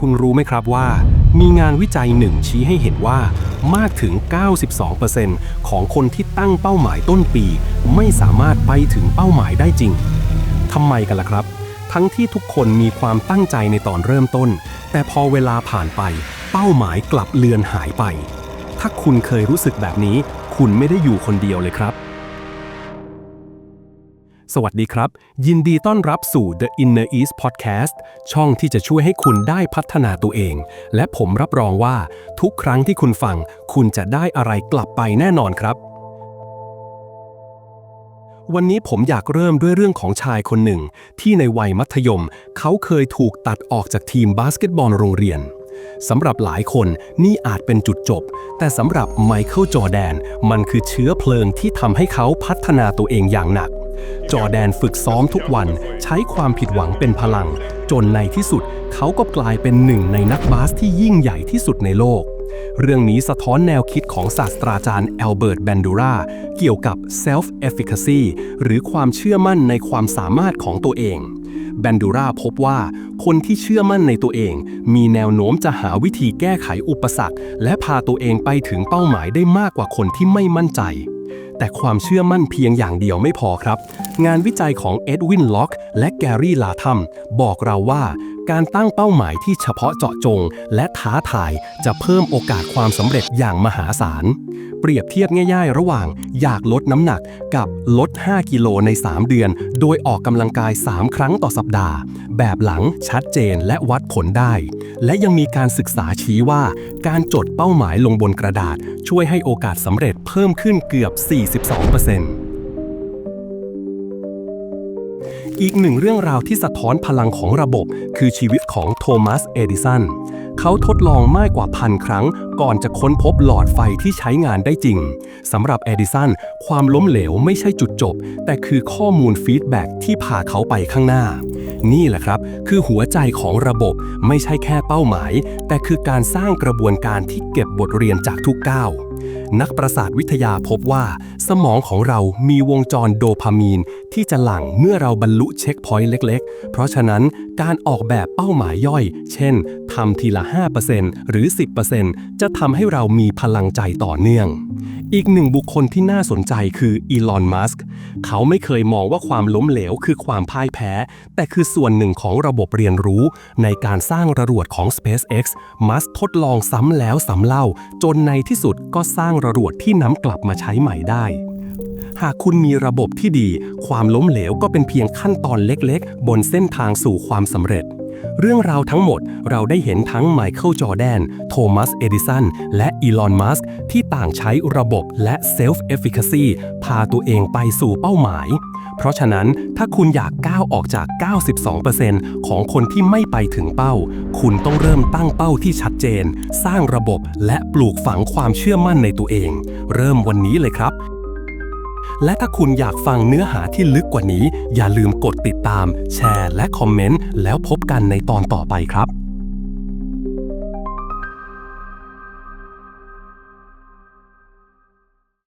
คุณรู้ไหมครับว่า มีงานวิจัยหนึ่งชี้ให้เห็นว่า มากถึง 92%ของคนที่ตั้งเป้าหมายต้นปี ไม่สามารถไปถึงเป้าหมายได้จริงทำไมกันล่ะครับ ทั้งที่ทุกคนมีความตั้งใจในตอนเริ่มต้น แต่พอเวลาผ่านไป เป้าหมายกลับเลือนหายไป ถ้าคุณเคยรู้สึกแบบนี้ คุณไม่ได้อยู่คนเดียวเลยครับ สวัสดีครับ ยินดีต้อนรับสู่ The Inner East Podcast ช่องที่จะช่วยให้คุณได้พัฒนาตัวเอง และผมรับรองว่าทุกครั้งที่คุณฟัง คุณจะได้อะไรกลับไปแน่นอนครับ วันนี้ผมอยากเริ่มด้วยเรื่องของชายคนหนึ่ง ที่ในวัยมัธยม เขาเคยถูกตัดออกจากทีมบาสเกตบอลโรงเรียนสำหรับหลายคนนี่อาจเป็นจุดจบ แต่สำหรับไมเคิลจอแดน มันคือเชื้อเพลิงที่ทำให้เขาพัฒนาตัวเองอย่างหนัก จอแดนฝึกซ้อมทุกวันใช้ความผิดหวังเป็นพลัง จนในที่สุดเขาก็กลายเป็นหนึ่งในนักบาสที่ยิ่งใหญ่ที่สุดในโลก เรื่องนี้สะท้อนแนวคิดของศาสตราจารย์แอลเบิร์ตแบนดูราเกี่ยวกับ self-efficacy หรือความเชื่อมั่นในความสามารถของตัวเองแบนดูราพบว่า คนที่เชื่อมั่นในตัวเอง มีแนวโน้มจะหาวิธีแก้ไขอุปสรรค และพาตัวเองไปถึงเป้าหมายได้มากกว่าคนที่ไม่มั่นใจ แต่ความเชื่อมั่นเพียงอย่างเดียวไม่พอครับงานวิจัยของเอ็ดวินล็อกและแกรี่ลาทัมบอกเราว่า การตั้งเป้าหมายที่เฉพาะเจาะจง และท้าทายจะเพิ่มโอกาสความสำเร็จอย่างมหาศาล เปรียบเทียบง่ายๆ ระหว่าง อยากลดน้ำหนักกับลด 5 กิโลใน 3 เดือน โดยออกกำลังกาย 3 ครั้งต่อสัปดาห์ แบบหลังชัดเจนและวัดผลได้ และยังมีการศึกษาชี้ว่า การจดเป้าหมายลงบนกระดาษ ช่วยให้โอกาสสำเร็จเพิ่มขึ้นเกือบ 42% อีกหนึ่งเรื่องราวที่สะท้อนพลังของระบบ คือชีวิตของโทมัส เอดิสัน เขาทดลองมากกว่าพันครั้ง ก่อนจะค้นพบหลอดไฟที่ใช้งานได้จริง สำหรับเอดิสัน ความล้มเหลวไม่ใช่จุดจบ แต่คือข้อมูลฟีดแบ็กที่พาเขาไปข้างหน้า นี่แหละครับ คือหัวใจของระบบไม่ใช่แค่เป้าหมาย แต่คือการสร้างกระบวนการที่เก็บบทเรียนจากทุกก้าวนักประสาทวิทยาพบว่า สมองของเรามีวงจรโดพามีน ที่จะหลั่งเมื่อเราบรรลุเช็คพอยต์เล็ก ๆ เพราะฉะนั้นการออกแบบเป้าหมายย่อย เช่นทำทีละ 5%หรือ 10%จะทำให้เรามีพลังใจต่อเนื่อง อีกหนึ่งบุคคลที่น่าสนใจคืออีลอน มัสก์เขาไม่เคยมองว่าความล้มเหลวคือความพ่ายแพ้ แต่คือส่วนหนึ่งของระบบเรียนรู้ ในการสร้างระรวดของ SpaceX มัสก์ทดลองซ้ำแล้วซ้ำเล่า จนในที่สุดก็สร้างระรวดที่นำกลับมาใช้ใหม่ได้ หากคุณมีระบบที่ดี ความล้มเหลวก็เป็นเพียงขั้นตอนเล็กๆ บนเส้นทางสู่ความสำเร็จ เรื่องราวทั้งหมดเราได้เห็นทั้งไมเคิลจอร์แดน โทมัส เอดิสัน และอีลอน มัสก์ที่ต่างใช้ระบบและ Self-Efficacy พาตัวเองไปสู่เป้าหมาย เพราะฉะนั้นถ้าคุณอยากก้าวออกจาก 92%ของคนที่ไม่ไปถึงเป้า คุณต้องเริ่มตั้งเป้าที่ชัดเจน สร้างระบบและปลูกฝังความเชื่อมั่นในตัวเอง เริ่มวันนี้เลยครับ และถ้าคุณอยากฟังเนื้อหาที่ลึกกว่านี้ อย่าลืมกดติดตาม แชร์ และคอมเมนต์ แล้วพบกันในตอนต่อไปครับ